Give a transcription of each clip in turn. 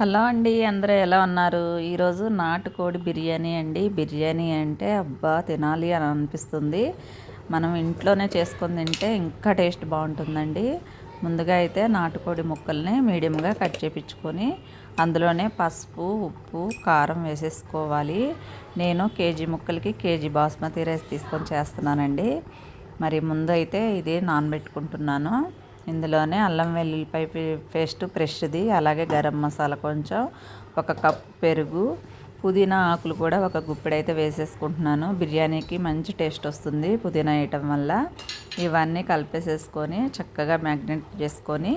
Hello అండి అందరూ ఎలా ఉన్నారు? ఈరోజు నాటుకోడి బిర్యానీ అండి. బిర్యానీ అంటే అబ్బా తినాలి అని అనిపిస్తుంది. మనం ఇంట్లోనే చేసుకొని తింటే ఇంకా టేస్ట్ బాగుంటుందండి. ముందుగా అయితే నాటుకోడి ముక్కల్ని మీడియంగా కట్ చేపించుకొని అందులోనే పసుపు ఉప్పు కారం వేసేసుకోవాలి. నేను కేజీ ముక్కలకి కేజీ బాస్మతి రైస్ తీసుకొని చేస్తున్నానండి. మరి ముందు అయితే ఇది నానబెట్టుకుంటున్నాను. ఇందులోనే అల్లం వెల్లుల్లిపాయ పేస్ట్ ఫ్రెష్ది అలాగే గరం మసాలా కొంచెం ఒక కప్ పెరుగు పుదీనా ఆకులు కూడా ఒక గుప్పెడైతే వేసేసుకుంటున్నాను. బిర్యానీకి మంచి టేస్ట్ వస్తుంది పుదీనా వేయటం వల్ల. ఇవన్నీ కలిపేసేసుకొని చక్కగా మ్యాగ్నెట్ చేసుకొని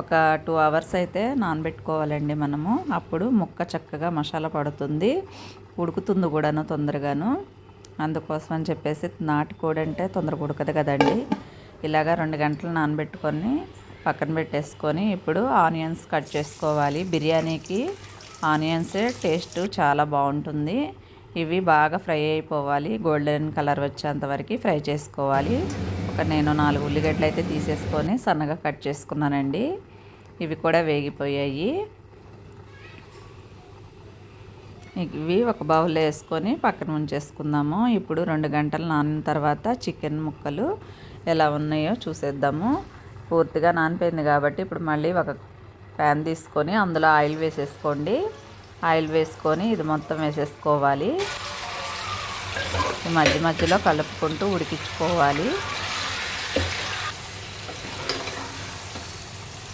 ఒక టూ అవర్స్ అయితే నానబెట్టుకోవాలండి మనము. అప్పుడు ముక్క చక్కగా మసాలా పడుతుంది. ఉడుకుతుంది కూడాను తొందరగాను. అందుకోసం అని చెప్పేసి నాటుకోడి అంటే తొందరగా ఉడకదు కదండి. ఇలాగ రెండు గంటలు నానబెట్టుకొని పక్కన పెట్టేసుకొని ఇప్పుడు ఆనియన్స్ కట్ చేసుకోవాలి. బిర్యానీకి ఆనియన్స్ టేస్ట్ చాలా బాగుంటుంది. ఇవి బాగా ఫ్రై అయిపోవాలి. గోల్డెన్ కలర్ వచ్చేంత వరకు ఫ్రై చేసుకోవాలి. ఒక నేను నాలుగు ఉల్లిగడ్డలు అయితే తీసేసుకొని సన్నగా కట్ చేసుకున్నానండి. ఇవి కూడా వేగిపోయాయి. ఇవి ఒక బౌల్ వేసుకొని పక్కన ఉంచేసుకుందాము. ఇప్పుడు రెండు గంటలు నానిన తర్వాత చికెన్ ముక్కలు ఎలా ఉన్నాయో చూసేద్దాము. పూర్తిగా నానిపోయింది కాబట్టి ఇప్పుడు మళ్ళీ ఒక ప్యాన్ తీసుకొని అందులో ఆయిల్ వేసేసుకోండి. ఆయిల్ వేసుకొని ఇది మొత్తం వేసేసుకోవాలి. మధ్య మధ్యలో కలుపుకుంటూ ఉడికించుకోవాలి.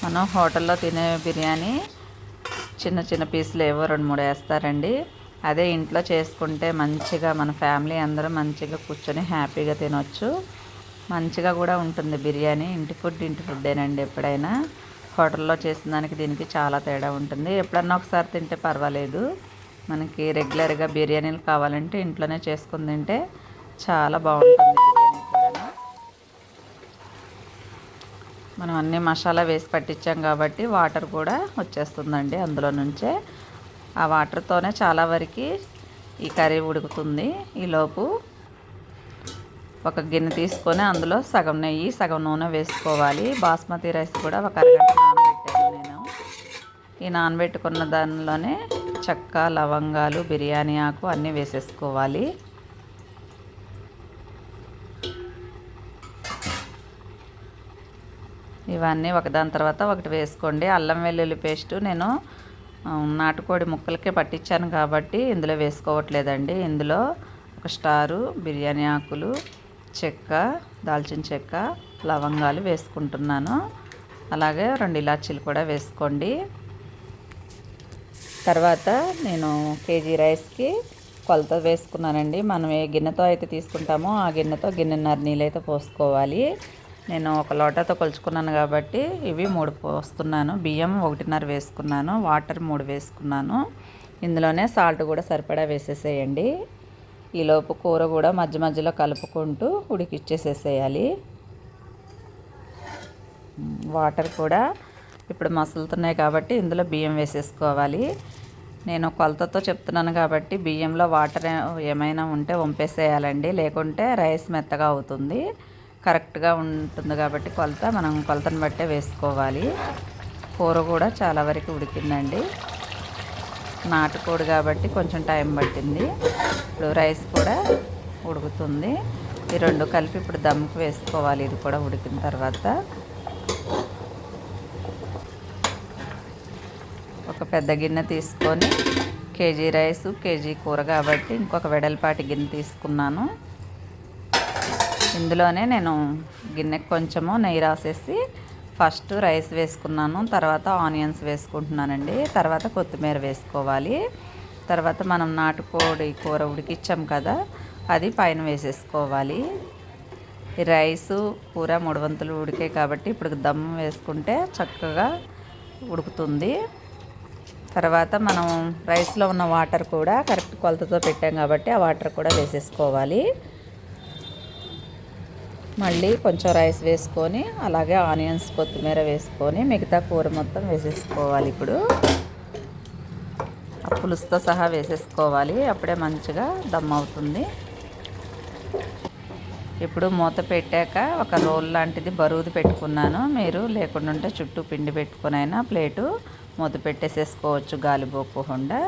మనం హోటల్లో తినే బిర్యానీ చిన్న చిన్న పీసులు ఏవో రెండు మూడు వేస్తారండి. అదే ఇంట్లో చేసుకుంటే మంచిగా మన ఫ్యామిలీ అందరూ మంచిగా కూర్చొని హ్యాపీగా తినొచ్చు. మంచిగా కూడా ఉంటుంది బిర్యానీ. ఇంటి ఫుడ్ ఇంటి ఫుడ్డేనండి ఎప్పుడైనా. హోటల్లో చేసిన దానికి దీనికి చాలా తేడా ఉంటుంది. ఎప్పుడన్నా ఒకసారి తింటే పర్వాలేదు. మనకి రెగ్యులర్గా బిర్యానీలు కావాలంటే ఇంట్లోనే చేసుకుని తింటే చాలా బాగుంటుంది బిర్యానీ కూడా మనం అన్ని మసాలా వేసి పట్టించాం కాబట్టి వాటర్ కూడా వచ్చేస్తుందండి అందులో నుంచే. ఆ వాటర్తోనే చాలా వరకు ఈ కర్రీ ఉడుకుతుంది. ఈలోపు ఒక గిన్నె తీసుకొని అందులో సగం నెయ్యి సగం నూనె వేసుకోవాలి. బాస్మతి రైస్ కూడా ఒక అరగంట నానబెట్టాను నేను. ఈ నానబెట్టుకున్న దానిలోనే చెక్క లవంగాలు బిర్యానీ ఆకు అన్నీ వేసేసుకోవాలి. ఇవన్నీ ఒకదాని తర్వాత ఒకటి వేసుకోండి. అల్లం వెల్లుల్లి పేస్టు నేను నాటుకోడి ముక్కలకే పట్టించాను కాబట్టి ఇందులో వేసుకోవట్లేదండి. ఇందులో ఒక స్టారు బిర్యానీ ఆకులు చెక్క దాల్చిన చెక్క లవంగాలు వేసుకుంటున్నాను. అలాగే రెండు ఇలాచీలు కూడా వేసుకోండి. తర్వాత నేను కేజీ రైస్కి కొలత వేసుకున్నానండి. మనం ఏ గిన్నెతో అయితే తీసుకుంటామో ఆ గిన్నెతో గిన్నెన్నర నీళ్ళైతే పోసుకోవాలి. నేను ఒక లోటాతో కొలుచుకున్నాను కాబట్టి ఇవి మూడు పోస్తున్నాను. బియ్యం ఒకటిన్నర వేసుకున్నాను. వాటర్ మూడు వేసుకున్నాను. ఇందులోనే సాల్ట్ కూడా సరిపడా వేసేసేయండి. ఈలోపు కూర కూడా మధ్య మధ్యలో కలుపుకుంటూ ఉడికిచ్చేసేసేయాలి. వాటర్ కూడా ఇప్పుడు మసులుతున్నాయి కాబట్టి ఇందులో బియ్యం వేసేసుకోవాలి. నేను కొలతతో చెప్తున్నాను కాబట్టి బియ్యంలో వాటర్ ఏమైనా ఉంటే వంపేసేయాలండి. లేకుంటే రైస్ మెత్తగా అవుతుంది. కరెక్ట్గా ఉంటుంది కాబట్టి కొలత మనం కొలతను బట్టే వేసుకోవాలి. కూర కూడా చాలా వరకు ఉడికిందండి. నాటుకోడి కాబట్టి కొంచెం టైం పట్టింది. ఇప్పుడు రైస్ కూడా ఉడుకుతుంది. ఈ రెండు కలిపి ఇప్పుడు దమ్కి వేసుకోవాలి. ఇది కూడా ఉడికిన తర్వాత ఒక పెద్ద గిన్నె తీసుకొని కేజీ రైస్ కేజీ కూర కాబట్టి ఇంకొక వెడల్పాటి గిన్నె తీసుకున్నాను. ఇందులోనే నేను గిన్నెకి కొంచెము నెయ్యి రాసేసి ఫస్ట్ రైస్ వేసుకున్నాను తర్వాత ఆనియన్స్ వేసుకుంటున్నానండి తర్వాత కొత్తిమీర వేసుకోవాలి. తర్వాత మనం నాటుకోడి కూర ఉడికిచ్చాం కదా అది పైన వేసేసుకోవాలి. రైసు కూర మూడు వంతులు ఉడికే కాబట్టి ఇప్పుడు దమ్ వేసుకుంటే చక్కగా ఉడుకుతుంది. తర్వాత మనం రైస్లో ఉన్న వాటర్ కూడా కరెక్ట్ కొలతతో పెట్టాం కాబట్టి ఆ వాటర్ కూడా వేసేసుకోవాలి. మళ్ళీ కొంచెం రైస్ వేసుకొని అలాగే ఆనియన్స్ కొత్తిమీర వేసుకొని మిగతా కూర మొత్తం వేసేసుకోవాలి ఇప్పుడు. ఆ పులుసుతో సహా వేసేసుకోవాలి అప్పుడే మంచిగా దమ్ అవుతుంది. ఇప్పుడు మూత పెట్టాక ఒక రోల్ లాంటిది బరువుది పెట్టుకున్నాను. మీరు లేకుండా ఉంటే చుట్టూ పిండి పెట్టుకునైనా ప్లేటు మూత పెట్టేసేసుకోవచ్చు గాలిపోకుండా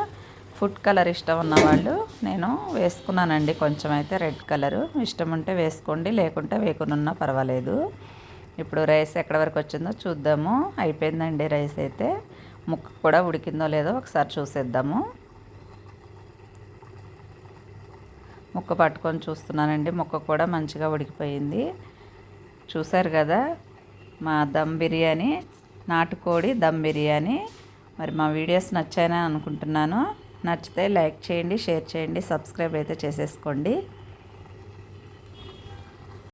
ఫుడ్ కలర్ ఇష్టం ఉన్నవాళ్ళు నేను వేసుకున్నానండి. కొంచెం అయితే రెడ్ కలరు. ఇష్టం ఉంటే వేసుకోండి లేకుంటే వేకునున్నా పర్వాలేదు. ఇప్పుడు రైస్ ఎక్కడి వరకు వచ్చిందో చూద్దాము. అయిపోయిందండి రైస్ అయితే. ముక్క కూడా ఉడికిందో లేదో ఒకసారి చూసేద్దాము. ముక్క పట్టుకొని చూస్తున్నానండి. ముక్క కూడా మంచిగా ఉడికిపోయింది. చూశారు కదా మా దమ్ బిర్యానీ నాటుకోడి దమ్ బిర్యానీ. మరి మా వీడియోస్ నచ్చాయని అనుకుంటున్నాను. నచ్చితే లైక్ చేయండి షేర్ చేయండి సబ్స్క్రైబ్ అయితే చేసేసుకోండి.